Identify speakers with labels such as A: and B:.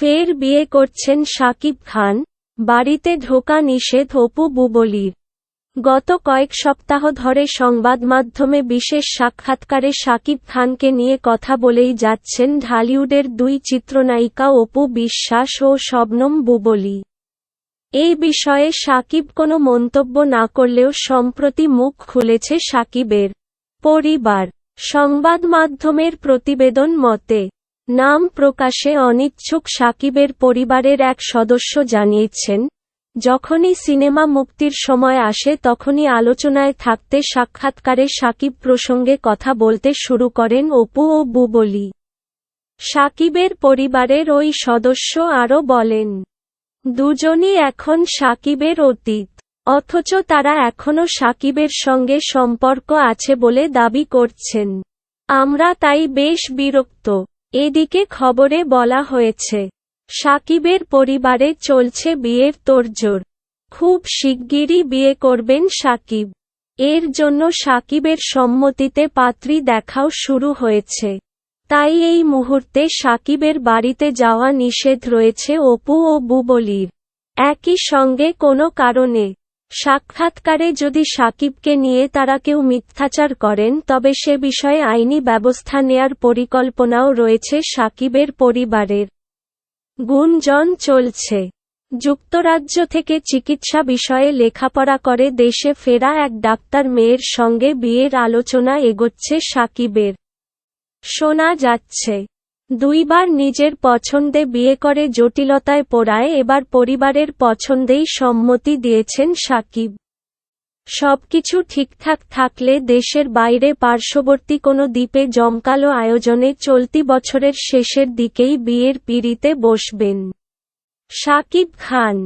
A: ফের বিয়ে করছেন শাকিব খান, বাড়িতে ঢোকা নিষেধ অপু বুবলির। গত কয়েক সপ্তাহ ধরে সংবাদ মাধ্যমে বিশেষ সাক্ষাৎকারে শাকিব খানকে নিয়ে কথা বলেই যাচ্ছেন ঢালিউডের দুই চিত্রনায়িকা অপু বিশ্বাস ও শবনম বুবলি। এই বিষয়ে সাকিব কোনো মন্তব্য না করলেও সম্প্রতি মুখ খুলেছে সাকিবের পরিবার। সংবাদ মাধ্যমের প্রতিবেদন মতে নাম প্রকাশে অনিচ্ছুক সাকিবের পরিবারের এক সদস্য জানিয়েছেন, যখনই সিনেমা মুক্তির সময় আসে তখনই আলোচনায় থাকতে সাক্ষাৎকারে সাকিব প্রসঙ্গে কথা বলতে শুরু করেন অপু ও বুবলি। সাকিবের পরিবারের ওই সদস্য আরও বলেন, দুজনই এখন সাকিবের অতীত, অথচ তারা এখনও সাকিবের সঙ্গে সম্পর্ক আছে বলে দাবি করছেন। আমরা তাই বেশ বিরক্ত। এদিকে খবরে বলা হয়েছে, সাকিবের পরিবারে চলছে বিয়ের তোড়জোড়। খুব শিগগিরই বিয়ে করবেন সাকিব। এর জন্য সাকিবের সম্মতিতে পাত্রী দেখাও শুরু হয়েছে। তাই এই মুহূর্তে সাকিবের বাড়িতে যাওয়া নিষেধ রয়েছে অপু ও বুবলির। একই সঙ্গে কোনো কারণে সাক্ষাৎকারে যদি সাকিবকে নিয়ে তারা কেউ মিথ্যাচার করেন, তবে সে বিষয়ে আইনি ব্যবস্থা নেয়ার পরিকল্পনাও রয়েছে সাকিবের পরিবারের। গুঞ্জন চলছে। যুক্তরাজ্য থেকে চিকিৎসা বিষয়ে লেখাপড়া করে দেশে ফেরা এক ডাক্তার মেয়ের সঙ্গে বিয়ের আলোচনা এগোচ্ছে সাকিবের। শোনা যাচ্ছে। দুইবার নিজের পছন্দে বিয়ে করে জটিলতায় পড়ায় এবার পরিবারের পছন্দেই সম্মতি দিয়েছেন সাকিব। সবকিছু ঠিকঠাক থাকলে দেশের বাইরে পার্শ্ববর্তী কোনো দ্বীপে জমকালো আয়োজনে চলতি বছরের শেষের দিকেই বিয়ের পিড়িতে বসবেন। সাকিব খান